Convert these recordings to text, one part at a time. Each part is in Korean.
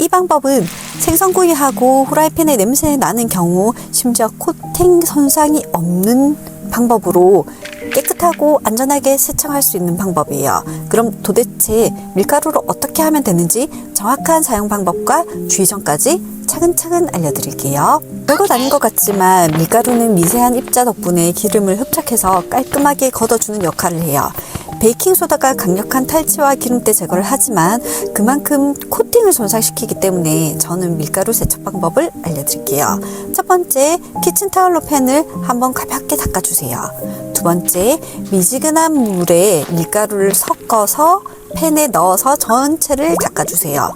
이 방법은 생선구이하고 후라이팬에 냄새 나는 경우 심지어 코팅 손상이 없는 방법으로 깨끗하고 안전하게 세척할 수 있는 방법이에요. 그럼 도대체 밀가루를 어떻게 하면 되는지 정확한 사용 방법과 주의점까지 차근차근 알려드릴게요. 별것 아닌 것 같지만 밀가루는 미세한 입자 덕분에 기름을 흡착해서 깔끔하게 걷어주는 역할을 해요. 베이킹소다가 강력한 탈취와 기름때 제거를 하지만 그만큼 코팅을 손상시키기 때문에 저는 밀가루 세척 방법을 알려드릴게요. 첫 번째, 키친타올로 팬을 한번 가볍게 닦아주세요. 두 번째, 미지근한 물에 밀가루를 섞어서 팬에 넣어서 전체를 닦아주세요.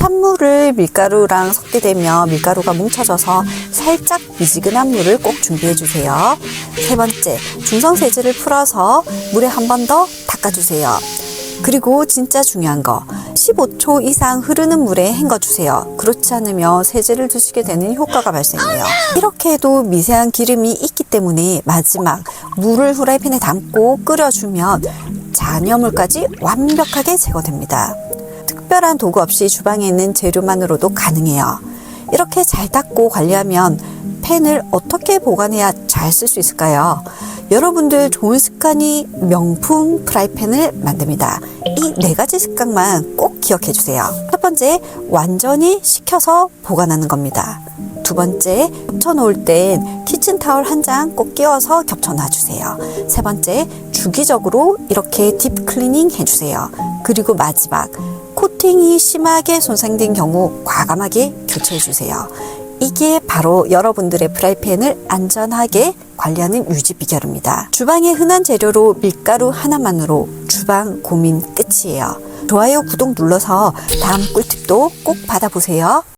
찬물을 밀가루랑 섞게 되면 밀가루가 뭉쳐져서 살짝 미지근한 물을 꼭 준비해 주세요. 세 번째, 중성 세제를 풀어서 물에 한 번 더 닦아주세요. 그리고 진짜 중요한 거 15초 이상 흐르는 물에 헹궈 주세요. 그렇지 않으면 세제를 드시게 되는 효과가 발생해요. 이렇게 해도 미세한 기름이 있기 때문에 마지막 물을 후라이팬에 담고 끓여주면 잔여물까지 완벽하게 제거됩니다. 특별한 도구 없이 주방에 있는 재료만으로도 가능해요. 이렇게 잘 닦고 관리하면 팬을 어떻게 보관해야 잘 쓸 수 있을까요? 여러분들 좋은 습관이 명품 프라이팬을 만듭니다. 이 네 가지 습관만 꼭 기억해 주세요. 첫 번째, 완전히 식혀서 보관하는 겁니다. 두 번째, 겹쳐 놓을 땐 키친타올 한 장 꼭 끼워서 겹쳐 놔 주세요. 세 번째, 주기적으로 이렇게 딥 클리닝 해주세요. 그리고 마지막, 코팅이 심하게 손상된 경우 과감하게 교체해 주세요. 이게 바로 여러분들의 프라이팬을 안전하게 관리하는 유지 비결입니다. 주방의 흔한 재료로 밀가루 하나만으로 주방 고민 끝이에요. 좋아요, 구독 눌러서 다음 꿀팁도 꼭 받아보세요.